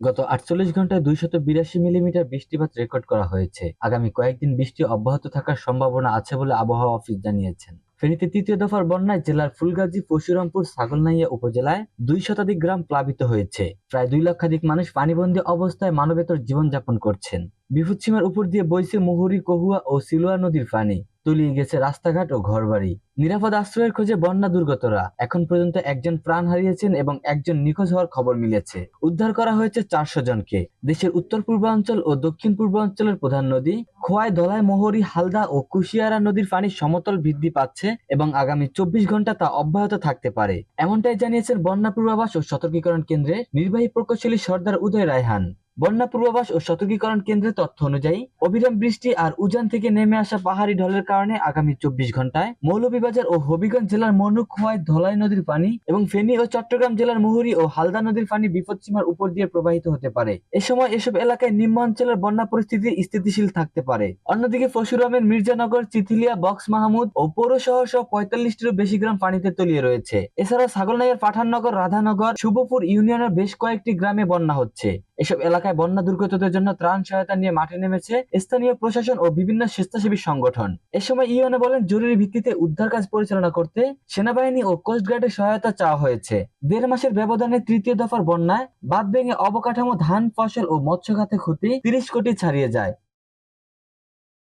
গত আটচল্লিশ ঘন্টায় দুইশত বিরাশি মিলিমিটার বৃষ্টিপাত রেকর্ড করা হয়েছে। আগামী কয়েকদিন বৃষ্টি অব্যাহত থাকার সম্ভাবনা আছে বলে আবহাওয়া অফিস জানিয়েছেন। ফেনীতে তৃতীয় দফার বন্যায় জেলার ফুলগাজী, পরশুরামপুর, ছাগলনাইয়া উপজেলায় দুই শতাধিক গ্রাম প্লাবিত হয়েছে। প্রায় দুই লক্ষাধিক মানুষ পানিবন্দী অবস্থায় মানবেতর জীবনযাপন করছেন। বিপদসীমার উপর দিয়ে বইছে মুহুরী, কহুয়া ও সিলুয়া নদীর পানি। তলিয়ে গেছে রাস্তাঘাট ও ঘরবাড়ি। নিরাপদ আশ্রয়ের খোঁজে বন্যা দুর্গতরা। এখন পর্যন্ত একজন প্রাণ হারিয়েছেন এবং একজন নিখোঁজ হওয়ার খবর মিলেছে। উদ্ধার করা হয়েছে চারশো জনকে। দেশের উত্তর পূর্বাঞ্চল ও দক্ষিণ পূর্বাঞ্চলের প্রধান নদী খোয়াই ধলাই মোহরী, হালদা ও কুশিয়ারা নদীর পানি সমতল বৃদ্ধি পাচ্ছে এবং আগামী চব্বিশ ঘণ্টা তা অব্যাহত থাকতে পারে। এমনটাই জানিয়েছেন বন্যা পূর্বাভাস ও সতর্কীকরণ কেন্দ্রের নির্বাহী প্রকৌশলী সর্দার উদয় রায়হান। বন্যা পূর্বাভাস ও সতর্কীকরণ কেন্দ্রের তথ্য অনুযায়ী, অবিরাম বৃষ্টি আর উজান থেকে নেমে আসা পাহাড়ি ঢলের কারণে আগামী চব্বিশ ঘন্টায় মৌলভীবাজার ও হবিগঞ্জ জেলার মনুক খোয়াই ধলাই নদীর পানি এবং ফেনী ও চট্টগ্রাম জেলার মুহুরী ও হালদা নদীর পানি বিপদসীমার উপর দিয়ে প্রবাহিত হতে পারে। এ সময় এসব এলাকায় নিম্ন অঞ্চলের বন্যা পরিস্থিতি স্থিতিশীল থাকতে পারে। অন্যদিকে পরশুরামের মির্জানগর, চিথিলিয়া, বক্স মাহমুদ ও পৌরশহর সহ পঁয়তাল্লিশটিরও বেশি গ্রাম পানিতে তলিয়ে রয়েছে। এছাড়াও ছাগলনাইয়ের পাঠাননগর, রাধানগর, শুভপুর ইউনিয়নের বেশ কয়েকটি গ্রামে বন্যা হচ্ছে। এসব এলাকায় বন্যা দুর্গতদের জন্য ত্রাণ সহায়তা নিয়ে মাঠে নেমেছে স্থানীয় প্রশাসন ও বিভিন্ন স্বেচ্ছাসেবী সংগঠন। এ সময় ইউএনএ বলেন, জরুরি ভিত্তিতে উদ্ধার কাজ পরিচালনা করতে সেনাবাহিনী ও কোস্টগার্ডের সহায়তা চাওয়া হয়েছে। দেড় মাসের ব্যবধানে তৃতীয় দফার বন্যায় বাদ ভেঙে অবকাঠামো, ধান, ফসল ও মৎস্য খাতে ক্ষতি তিরিশ কোটি ছাড়িয়ে যায়।